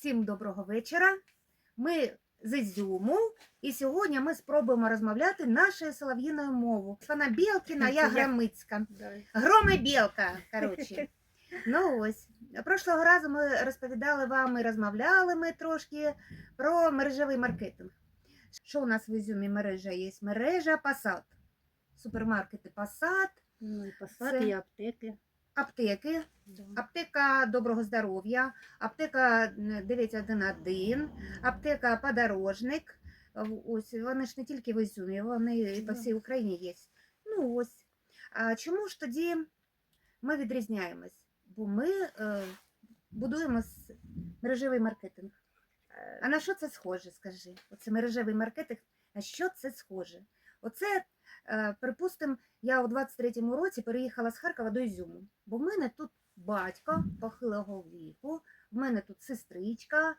Всім доброго вечора. Ми з Ізюму, і сьогодні ми спробуємо розмовляти нашою солов'їною мовою. Вона Білкіна, я Громицька. Громи Білка, коротше. Ну ось. Прошлого разу ми розповідали вам і розмовляли ми трошки про мережевий маркетинг. Що у нас в Ізюмі мережа є? Мережа Passat. Супермаркети Passat, Ну і посад, Це- і аптеки. Аптеки, аптека доброго здоров'я, аптека м, 911, аптека подорожник. Ось вони ж не тільки в Ізюмі, вони і по всій Україні є. Ну ось. А чому ж тоді ми відрізняємось? Бо ми е, будуємо мережевий маркетинг. А на що це схоже, скажи? Оце мережевий маркетинг, на що це схоже? Оце, е, припустимо, я у 23-му році переїхала з Харкова до Ізюму, бо в мене тут батько похилого віку, в мене тут сестричка,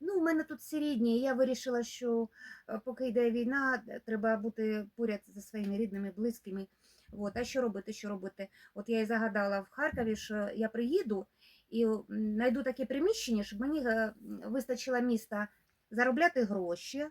ну, в мене тут всі рідні. і Я вирішила, що е, поки йде війна, е, треба бути поряд зі своїми рідними, близькими. От, а що робити, що робити? От я і загадала в Харкові, що я приїду і знайду таке приміщення, щоб мені вистачило міста заробляти гроші.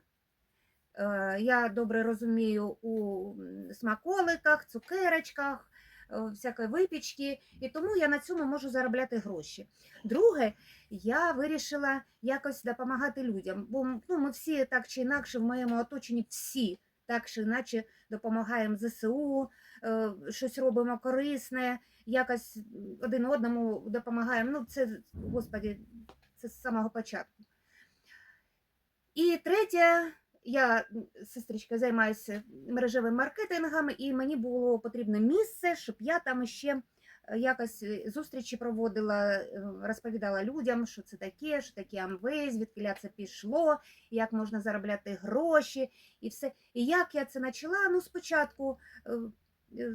Е, Я добре розумію у смаколиках, цукерочках, е, всякої випічки, і тому я на цьому можу заробляти гроші. Друге, я вирішила якось допомагати людям, бо ну, ми всі так чи інакше в моєму оточенні всі так чи іначе допомагаємо ЗСУ, е, щось робимо корисне, якось один одному допомагаємо. Ну, це, господі, це з самого початку. І третє, я сестричка займаюся мережевим маркетингом, і мені було потрібне місце, щоб я там ще е, якось е, зустрічі проводила, е, розповідала людям, що це таке, що таке Амвей, звідки це пішло, як можна заробляти гроші і все. І як я це почала? Ну, спочатку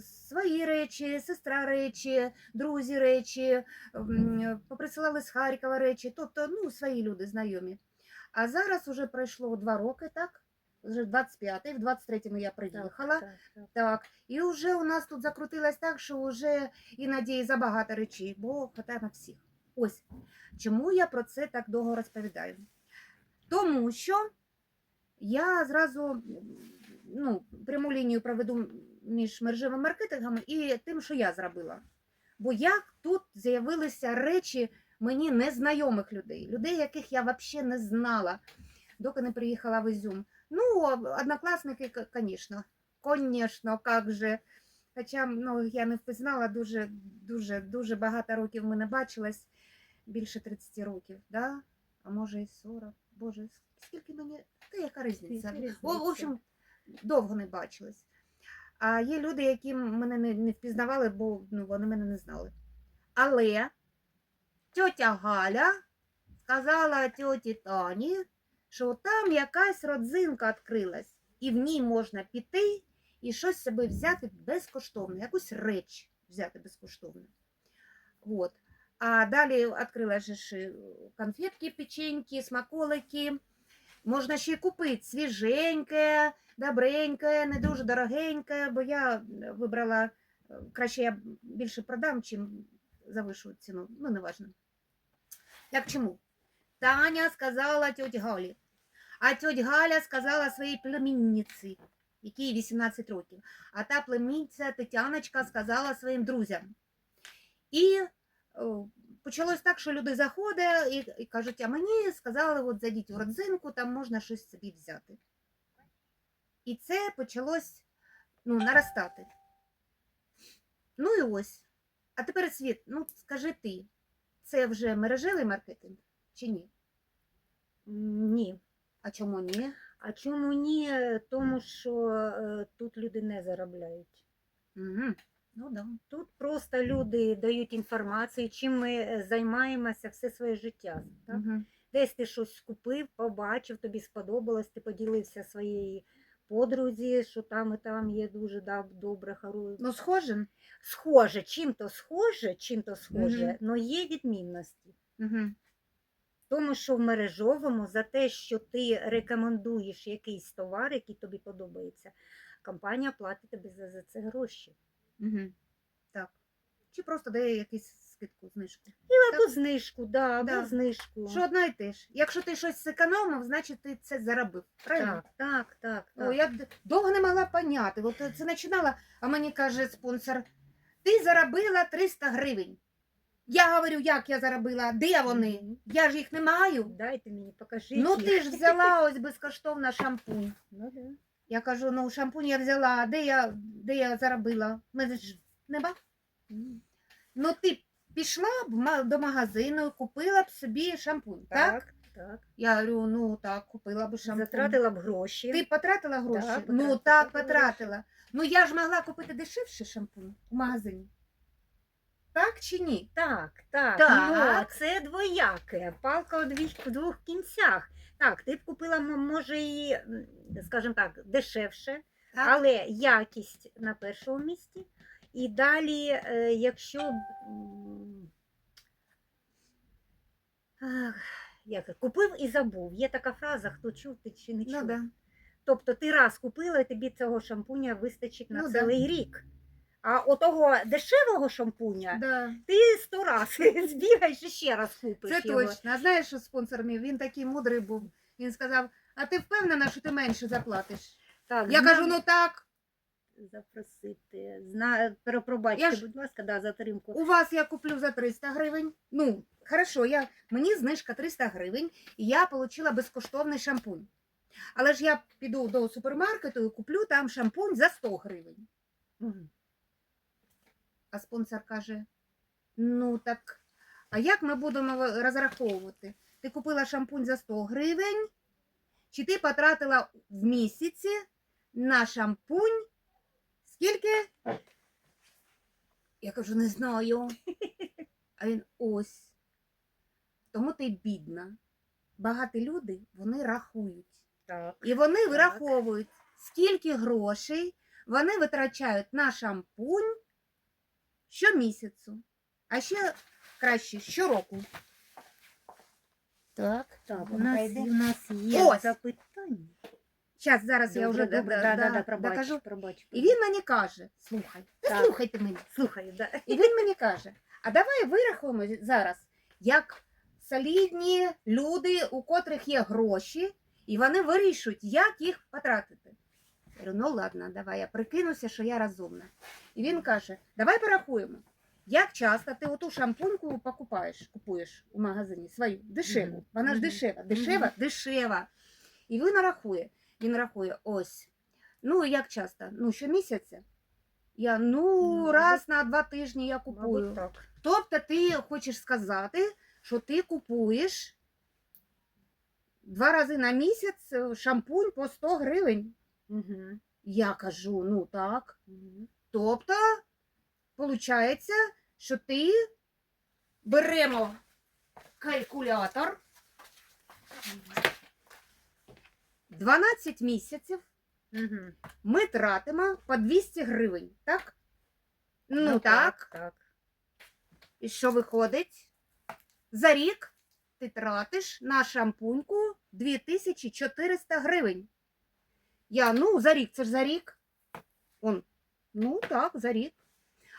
свої речі, сестра речі, друзі речі, поприсилали з Харкова речі, тобто ну, свої люди знайомі. А зараз уже пройшло два роки, так? Вже 25-й, в 23-му я приїхала. Так, так. Так, і вже у нас тут закрутилось так, що вже іноді забагато речей, бо хватає на всіх. Ось чому я про це так довго розповідаю. Тому що я зразу ну, пряму лінію проведу між мережевим маркетингом і тим, що я зробила. Бо як тут з'явилися речі мені незнайомих людей, людей, яких я взагалі не знала, доки не приїхала в Ізюм. Ну, однокласники, звісно, звісно, як же. Хоча ну, я не впізнала дуже, дуже, дуже багато років ми не бачились, більше 30 років, да? а може і 40. Боже, скільки мені. Та яка різниця? О, в общем, довго не бачились. А є люди, які мене не, не впізнавали, бо ну, вони мене не знали. Але тьотя Галя сказала тьоті Тані, що там якась родзинка відкрилась, і в ній можна піти і щось собі взяти безкоштовно, якусь реч взяти безкоштовно. Вот. А далі відкрила е, конфетки, печеньки, смаколики. Можна ще й купити свіженьке, добреньке, не дуже дорогеньке, бо я вибрала е, краще я більше продам, чим завишу ціну. Ну, не Як чому? Таня сказала тьоті Галі, а тьоть Галя сказала своїй племінниці, якій 18 років. А та племінниця Тетяночка сказала своїм друзям. І о, почалось так, що люди заходять і, і кажуть, а мені сказали, от зайдіть у родзинку, там можна щось собі взяти. І це почалось ну, наростати. Ну і ось. А тепер світ, ну скажи ти, це вже мережевий маркетинг чи ні? Ні. А чому ні? А чому ні? Тому що е, тут люди не заробляють. Угу. Ну да. Тут просто люди дають інформацію, чим ми е, займаємося все своє життя. Так? Угу. Десь ти щось купив, побачив, тобі сподобалось, ти поділився своєї подрузі, що там і там є дуже да, добре, хороше. Ну, схоже. Схоже, чим-то схоже, чим-то схоже, але є відмінності. Угу. Тому що в мережовому за те, що ти рекомендуєш якийсь товар, який тобі подобається, компанія платить тобі за, за це гроші. Угу. Так. Чи просто дає якийсь скидку, знижку. Або знижку, да, або Да. знижку. Що одна й те ж. Якщо ти щось зекономив, значить ти це заробив. Правильно? Так, так, так. О, я д- довго не могла поняти. От це починала, а мені каже спонсор, ти заробила 300 гривень. Я говорю, як я заробила, де вони? Мгм. Я ж їх не маю. Дайте мені, покажіть. Ну їх. ти ж взяла ось безкоштовно шампунь. Ну, да. Я кажу, ну шампунь я взяла, а де я, де я заробила? Мене ж нема. М. Ну ти пішла б до магазину купила б собі шампунь, так? Так, так. Я говорю, ну так, купила б шампунь. Затратила б гроші. Ти потратила гроші? Так, ну потратила, так, потратила потратила. Ну я ж могла купити дешевше шампунь у магазині. Так чи ні? Так, так. Так. Ну, це двояке. Палка у двох, двох кінцях. Так, ти б купила, може, і, скажімо так, дешевше, Так. але якість на першому місці. І далі, е, якщо. Ах, Як, купив і забув. Є така фраза, хто чув, ти чи не чув. Ну, да. Тобто ти раз купила, і тобі цього шампуня вистачить на Ну, да. цілий рік. А отого дешевого шампуня Да. ти сто раз збігаєш і ще раз купиш. Це його. точно. А знаєш, що спонсор мій, він такий мудрий був. Він сказав: а ти впевнена, що ти менше заплатиш? Так, Я зна- кажу, ну так, запросити. Зна... Перепробачте, Я ж- будь ласка, да, затримку. у вас я куплю за 300 гривень. Ну, хорошо, я, мені знижка 300 гривень, і я отримала безкоштовний шампунь. Але ж я піду до супермаркету і куплю там шампунь за 100 гривень. Мгм. А спонсор каже: ну так, а як ми будемо розраховувати? Ти купила шампунь за 100 гривень, чи ти потратила в місяці на шампунь? Скільки? Я кажу, не знаю. А він ось. Тому ти бідна. Багаті люди вони рахують. Так. І вони Так. вираховують, скільки грошей вони витрачають на шампунь щомісяцю, а ще краще щороку. Так, Так, у нас, у нас є Ось. запитання. Зараз, зараз я вже добре, да- да, да- да, да, пробач, докажу. пробач. І він мені каже: слухай, та Так. слухайте мене. Слухаю, да. І він мені каже: а давай вирахуємо зараз, як солідні люди, у котрих є гроші, і вони вирішують, як їх потратити. Я говорю, ну ладно, давай, я прикинуся, що я розумна. І він каже: давай порахуємо, як часто ти оту шампуньку покупаєш, купуєш у магазині свою дешеву. Вона ж дешева, дешева, дешева. І він рахує. Він рахує ось. Ну, як часто? Ну, щомісяця. Я ну Ну, раз на два тижні я Мабуть, купую. так. Тобто ти хочеш сказати, що ти купуєш два рази на місяць е, шампунь по 100 гривень. Угу. Я кажу, ну так. Угу. Тобто, виходить, що ти беремо калькулятор 12 місяців Угу. ми тратимо по 200 гривень, так? Ну, так. так. І що виходить? За рік ти тратиш на шампуньку 2400 гривень. Я, ну, за рік, це ж за рік. Он, ну так, за рік.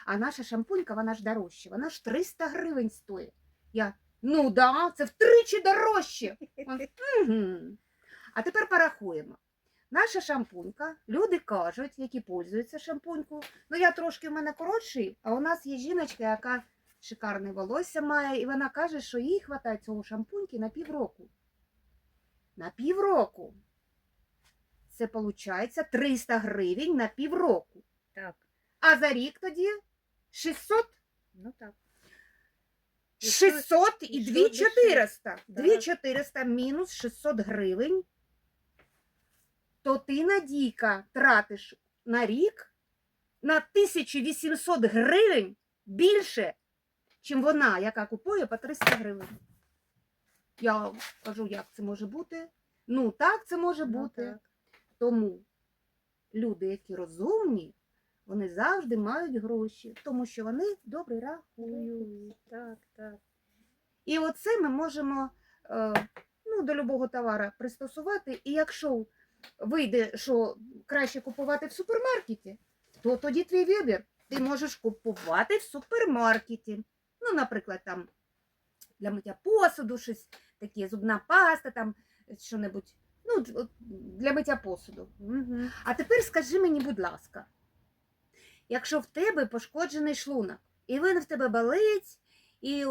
А наша шампунька, вона ж дорожча, вона ж 300 гривень стоїть. Я, ну да, це втричі дорожче. Он, «Мгм». А тепер порахуємо. Наша шампунька, люди кажуть, які пользуються шампуньку. Ну, я трошки в мене коротший, а у нас є жіночка, яка шикарне волосся має, і вона каже, що їй вистачає цього шампуньки на півроку. На півроку. Це виходить 300 гривень на півроку. Так. А за рік тоді 600 Ну так. 600 і і 2400. Так. 2400 мінус 600 гривень. То ти, Надійка, тратиш на рік на 1800 гривень більше, чим вона, яка купує по 300 гривень. Я кажу, як це може бути? Ну, так це може Ну, бути. так. Тому люди, які розумні, вони завжди мають гроші, тому що вони добре рахують. Так, так. І оце ми можемо е, ну, до любого товара пристосувати. І якщо вийде, що краще купувати в супермаркеті, то тоді твій вибір. Ти можеш купувати в супермаркеті. Ну, наприклад, там для миття посуду, щось таке, зубна паста, там що-небудь. Ну, для миття посуду. Угу. А тепер скажи мені, будь ласка, якщо в тебе пошкоджений шлунок, і він в тебе болить, і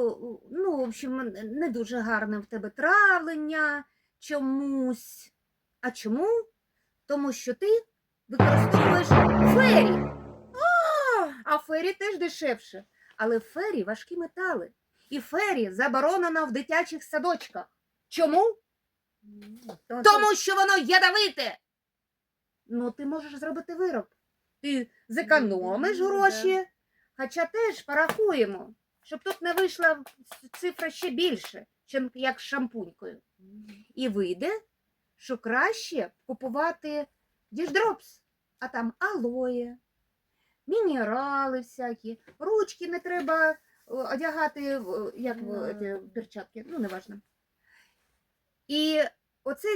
ну, в общем, не дуже гарне в тебе травлення чомусь. А чому? Тому що ти використовуєш фері. А, а фері теж дешевше. Але фері важкі метали. І фері заборонено в дитячих садочках. Чому? Тому що воно ядовите. Ну, ти можеш зробити вироб. Ти зекономиш Ну, гроші, хоча теж порахуємо, щоб тут не вийшла цифра ще більше, чим як з шампунькою. І вийде, що краще купувати діждропс, а там алоє, мінерали всякі, ручки не треба е, одягати, як в Ну. перчатки, ну неважно. І оце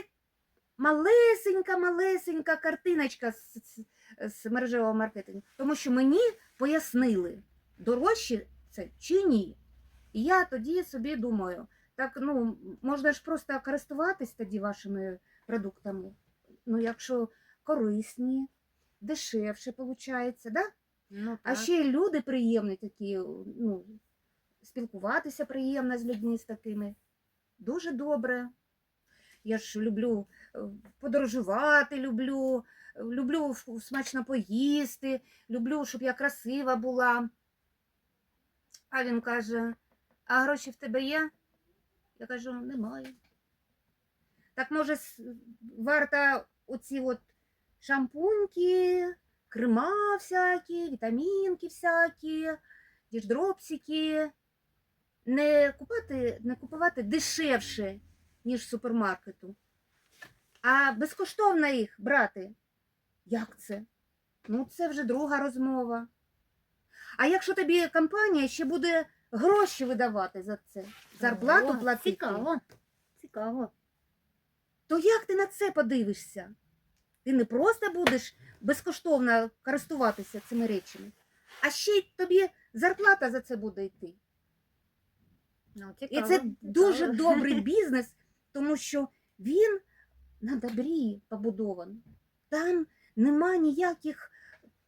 малесенька, малесенька картиночка з, з, з мережевого маркетингу. Тому що мені пояснили, дорожче це чи ні. І я тоді собі думаю, так ну можна ж просто користуватись тоді вашими продуктами. Ну, якщо корисні, дешевше виходить, да? Ну, А так. ще й люди приємні такі, ну, спілкуватися приємно з людьми з такими. Дуже добре. Я ж люблю е, подорожувати, люблю, люблю смачно поїсти, люблю, щоб я красива була. А він каже: а гроші в тебе є? Я кажу, немає. Так може варто оці от шампуньки, крема всякі, вітамінки всякі, діждропсики. Не купувати, не купувати дешевше, ніж в супермаркету, а безкоштовно їх брати. Як це? Ну, це вже друга розмова. А якщо тобі компанія ще буде гроші видавати за це, зарплату О, платити, Цікаво. Цікаво. То як ти на це подивишся? Ти не просто будеш безкоштовно користуватися цими речами, а ще й тобі зарплата за це буде йти. Ну, І це цікаво. дуже добрий бізнес, тому що він на добрі побудований. Там нема ніяких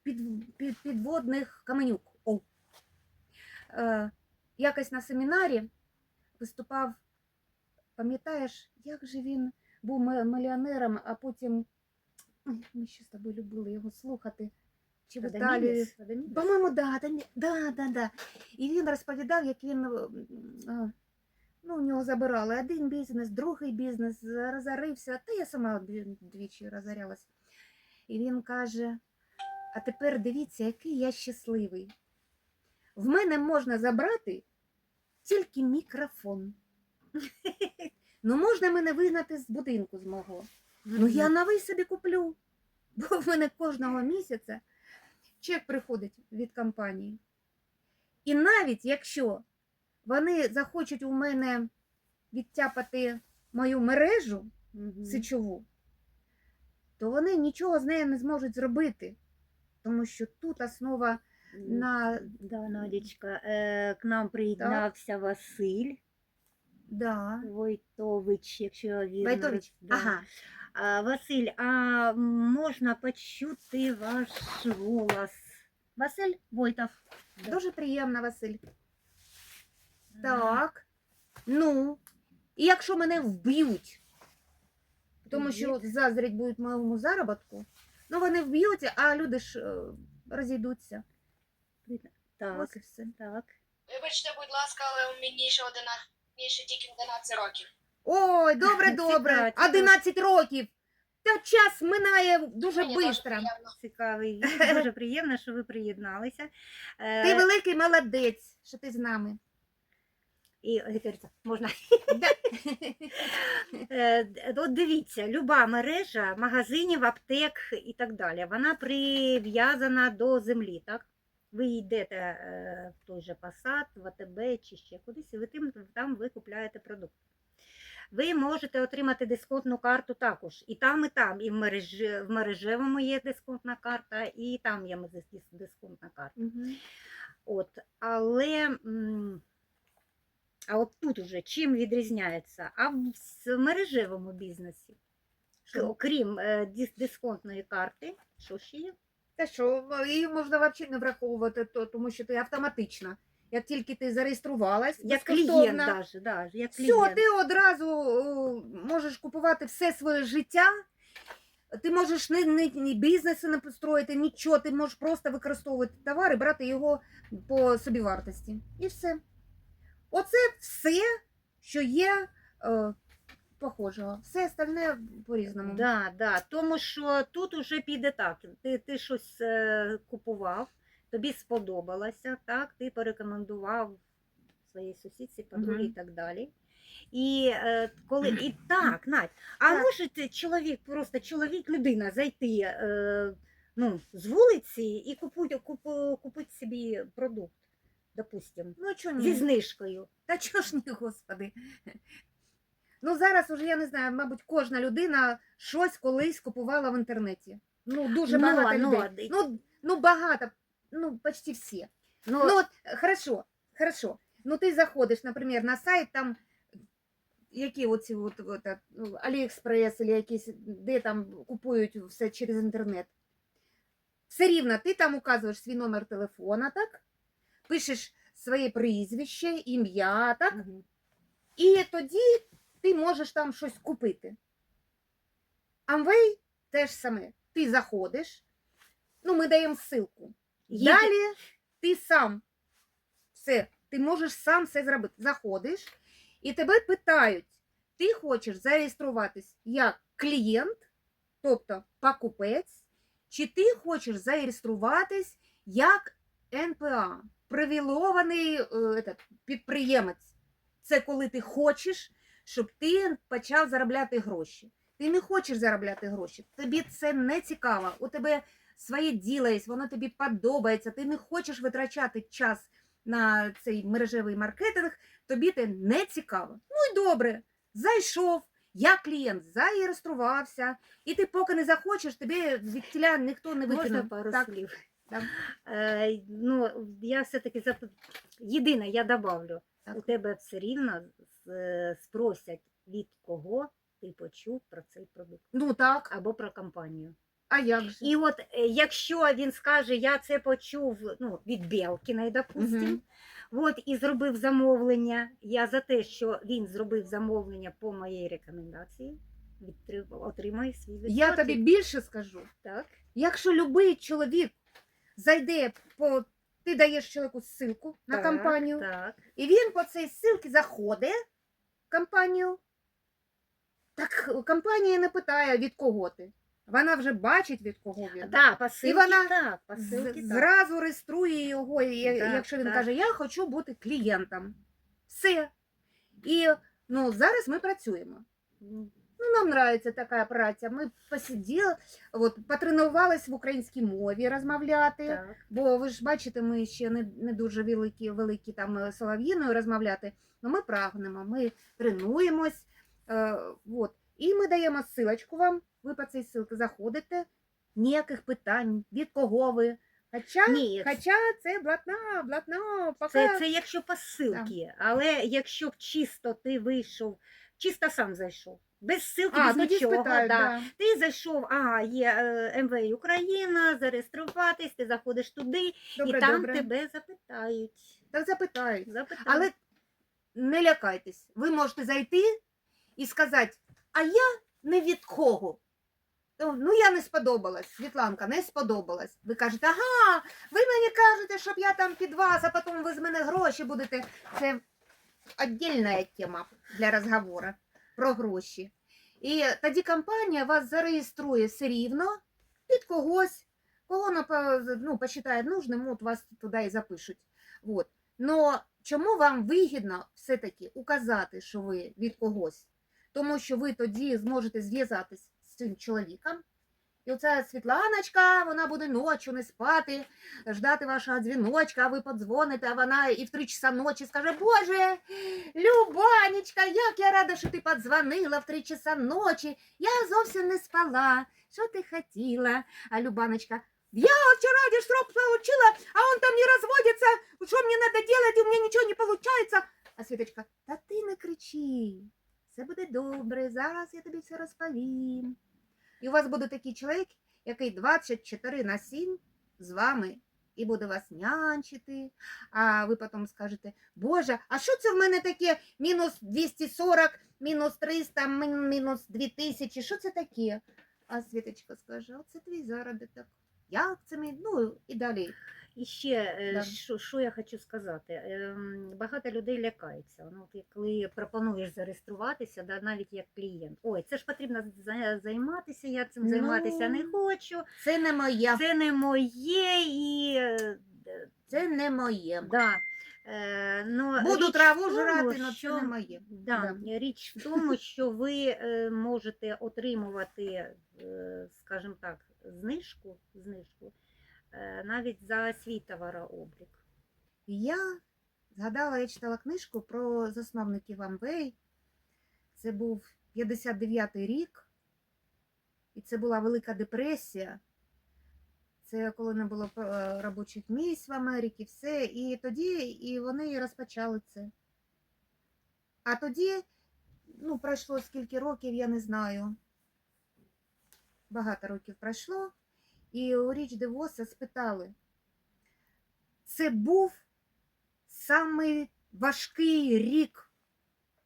під, під, підводних каменюк. О. Е, якось на семінарі виступав, пам'ятаєш, як же він був мільйонером, а потім Ой, ми ще з тобою любили його слухати. Чи в Італії. По-моєму, да, да, да, да, да. І він розповідав, як він ну, у нього забирали один бізнес, другий бізнес, розорився. Та я сама двічі розорялась. І він каже: а тепер дивіться, який я щасливий. В мене можна забрати тільки мікрофон. Ну, можна мене вигнати з будинку з мого. Ну я новий собі куплю. Бо в мене кожного місяця чек приходить від компанії. І навіть якщо вони захочуть у мене відтяпати мою мережу Мгм. сечову, то вони нічого з нею не зможуть зробити. Тому що тут основа на Да, Надечка, е, к нам приєднався Василь Да. Войтович, якщо він Войтович. Да. Ага. А, Василь, а можна почути ваш голос? Василь Войтов. Да. Дуже приємно, Василь. Так. Ну, і якщо мене вб'ють, тому що заздрять будуть моєму заробітку, ну вони вб'ють, а люди ж е, розійдуться. Так. Так. Вибачте, будь ласка, але у мені ще 11 більше тільки 11 років. Ой, добре, добре. 11 років. Та час минає дуже швидко. приємно. Цікавий. Дуже приємно, що ви приєдналися. Е, ти великий молодець, що ти з нами. І говориться, можна. Е, от дивіться, люба мережа магазинів, аптек і так далі, вона прив'язана до землі, так? Ви йдете е, в той же Passat, в АТБ чи ще кудись, і ви тим, там ви купляєте продукт. Ви можете отримати дисконтну карту також. І там, і там, і в, мережі, в мережевому є дисконтна карта, і там є дисконтна карта. Мгм. От, але А от тут уже чим відрізняється? А в мережевому бізнесі, Що? окрім е, дисконтної карти, що ще є? Та що, її можна взагалі не враховувати, то, тому що ти автоматично. Як тільки ти зареєструвалась, Як клієнт даже, да, як все, ти одразу о, можеш купувати все своє життя. Ти можеш ні, ні, ні бізнесу не построїти, нічого, ти можеш просто використовувати товар і брати його по собівартості. І все. Оце все, що є е, похожого. Все остальне по-різному. Да, да. Тому що тут уже піде так. Ти, ти щось е, купував, тобі сподобалося, так, ти порекомендував своїй сусідці, подругі і так далі. І е, коли і так, Надь, а Так. може ти чоловік, просто чоловік, людина зайти е, ну, з вулиці і купуть, купу, купить собі продукт, допустим, Ну, чого зі знижкою. Та чого ж ні, господи. Ну, зараз уже, я не знаю, мабуть, кожна людина щось колись купувала в інтернеті. Ну, дуже Ну, багато ну, людей. Ну, ну, багато, ну, почти всі. Ну, Ну, от, хорошо, хорошо. Ну, ти заходиш, наприклад, на сайт, там, які оці от, от, ну, Аліекспрес, або якісь, де там купують все через інтернет. Все рівно, ти там указуєш свій номер телефона, так? Пишеш своє прізвище, ім'я, так? мгм. І тоді ти можеш там щось купити. Амвей теж саме. Ти заходиш, ну, ми даємо ссылку. Є- Далі ти сам все, ти можеш сам все зробити. Заходиш, і тебе питають, ти хочеш зареєструватись як клієнт, тобто покупець, чи ти хочеш зареєструватись як НПА, привілований е, этот, підприємець. Це коли ти хочеш, щоб ти почав заробляти гроші. Ти не хочеш заробляти гроші, тобі це не цікаво. У тебе своє діло є, воно тобі подобається, ти не хочеш витрачати час на цей мережевий маркетинг, тобі це не цікаво. Ну і добре, зайшов, я клієнт, зареєструвався, і ти поки не захочеш, тобі від тіля ніхто не викине. Можна пару так, слів? так. Е, ну, я все-таки зап... єдине, я добавлю, Так. у тебе все рівно спросять, від кого ти почув про цей продукт Ну так, або про компанію. а як же? І от е, якщо він скаже, я це почув ну, від Белкіної, допустим, Мгм. от, і зробив замовлення, я за те, що він зробив замовлення по моїй рекомендації, отримає свій відсоток. Я тобі більше скажу. так. Якщо любий чоловік зайде по. Ти даєш чоловіку ссылку на так, компанію, Так. і він по цій ссылці заходить компанію. Так компанія не питає, від кого ти. Вона вже бачить, від кого він. Да, посилки, вона так, З- посилки, так. зразу реєструє його, Так, якщо він так. каже, я хочу бути клієнтом. Все. І ну, зараз ми працюємо. Ну, нам нравиться така праця. Ми посиділи, от, потренувались в українській мові розмовляти. Так. Бо ви ж бачите, ми ще не, не дуже великі, великі там е, солов'їною розмовляти. Ну ми прагнемо, ми тренуємось. Е, от. І ми даємо ссылочку вам. Ви по цій ссылці заходите. Ніяких питань, від кого ви. Хоча, Ні, хоча це блатна, блатна, поки... Це, це якщо посилки, але якщо б чисто ти вийшов, чисто сам зайшов, без ссылки, а, без тоді нічого. спитають, да. да. Ти зайшов, ага, є е, МВ Україна, зареєструватись, ти заходиш туди, Добре, і там добре. тебе запитають. Так запитають. запитають. Але не лякайтесь, ви можете зайти і сказати, а я не від кого. Ну, Ну, я не сподобалась, Світланка, не сподобалась. Ви кажете, ага, ви мені кажете, щоб я там під вас, а потім ви з мене гроші будете. Це віддільна тема для розговору про гроші. І тоді компанія вас зареєструє все рівно під когось, кого ну, посчитає нужним, от вас туди і запишуть. Вот. Но чому вам вигідно все-таки указати, що ви від когось? Тому що ви тоді зможете зв'язатись з цим чоловіком. І оця Світланочка, вона буде ночі не спати, ждати вашого дзвіночка, а ви подзвоните, а вона і в три часа ночі скаже, Боже, Любанечка, як я рада, що ти подзвонила в три часа ночі. Я зовсім не спала. Що ти хотіла? А Любаночка, я вчера дестрop получила, а он там не разводится. Что мне надо делать? У меня ничего не получается. А Світочка, та ти не кричи. Все буде добре, зараз я тобі все розповім. І у вас буде такий чоловік, який 24 на 7 з вами і буде вас нянчити. А ви потім скажете, Боже, а що це в мене таке мінус 240, мінус 300, мін- мінус 2000, що це таке? А Світочка скаже, оце твій заробіток. Як це? Ну і далі. І ще, е, що, що я хочу сказати, Ем, багато людей лякаються. Ну, коли пропонуєш зареєструватися, да, навіть як клієнт, ой, це ж потрібно займатися, я цим Ну, займатися не хочу, Це не моє. це не моє і. е, Це не моє. Да. Е, но Буду траву жрати, але це не моє. Да, Річ в тому, що ви можете отримувати, скажімо так, знижку, знижку е, навіть за свій товарооблік. Я згадала, я читала книжку про засновників Амвей. Це був 59-й рік, і це була Велика депресія. Це коли не було е, робочих місць в Америці, все. І тоді і вони розпочали це. А тоді, ну, пройшло скільки років, я не знаю. Багато років пройшло. І у Річ Девоса спитали, це був самий важкий рік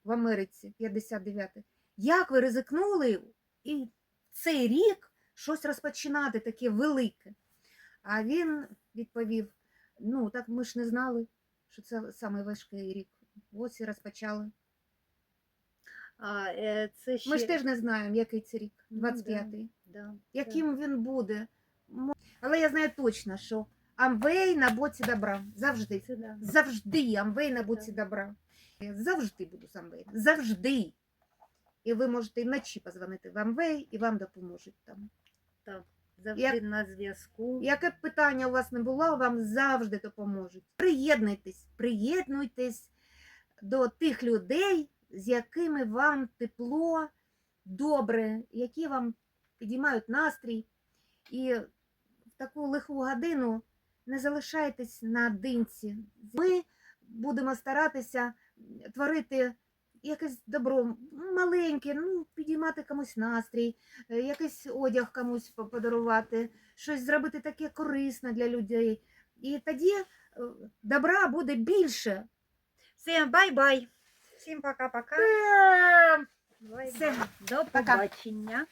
в Америці, 59-й. Як ви ризикнули і цей рік щось розпочинати таке велике? А він відповів: ну, так ми ж не знали, що це самий важкий рік. Ось і розпочали. А, е, це ще... Ми ж теж не знаємо, який це рік, Ну, да. 25-й. Да, Яким він буде. Але я знаю точно, що Амвей на боці добра. Завжди. Це, да. Завжди Амвей на боці добра. Я Завжди буду з Амвей. Завжди. І ви можете і вночі позвонити в Амвей, і вам допоможуть там. Так, завжди Як- на зв'язку. Яке б питання у вас не було, вам завжди допоможуть. Приєднуйтесь, приєднуйтесь до тих людей, з якими вам тепло, добре, які вам підіймають настрій. І в таку лиху годину не залишайтесь наодинці. Ми будемо старатися творити якесь добро маленьке, ну, підіймати комусь настрій, е, якийсь одяг комусь подарувати, щось зробити таке корисне для людей. І тоді е, добра буде більше. Всім бай-бай. Всім пока-пока. Е. Все. До побачення.